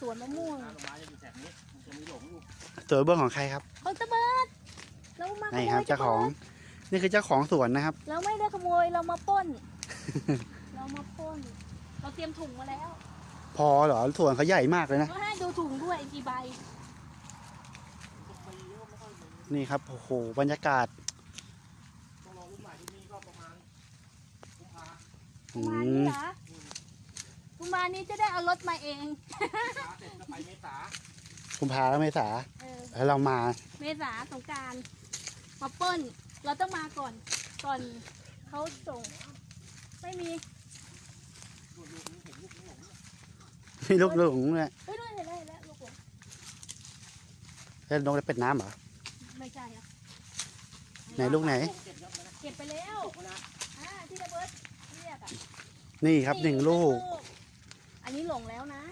สวนมะม่วงน้ำลงมาจะอยู่แถบนี้มันจะมีหลงอยู่สวนเบื้องของใครครับของตะเบิดเรามาขนี่โมครับยเจ้าของ นี่คือเจ้าของสวนนะครับ เราไม่ได้ขโมยเรามาปล้น เรามาปล้น เราเตรียมถุงมาแล้วพอเหรอสวนเขาใหญ่มากเลยนะ ก็ให้ดูถุงด้วยกี่ใบปีก็ไม่ค่อยมีนี่ครับโอ้โหบรรยากาศต้องรอลูกใหม่ที่นี่ก็ประมาณกุมภากุมารนี้เหรอ กุมารนี้จะได้เอารถมาเองพาเสร็จก็ไปเมษากุมภาและเมษาเออ แล้วเรามาเมษาสงกรารมาปล้นเราต้องมาก่อน ก่อนเขาส่ง ไม่มีมีลูกหลงเนี่ยเฮ้ยนู่นเห็นแล้วเห็นแล้วลูกหลงแล้วลงไปเป็ดน้ำเหรอ ไม่ใช่อะไหนลูกไหน เก็บเยอะนะเก็บไปแล้วเวลาอ่าที่ระเบิดเรียกอะนี่ครับหนึ่งลูกันนี้หลงแล้วนะ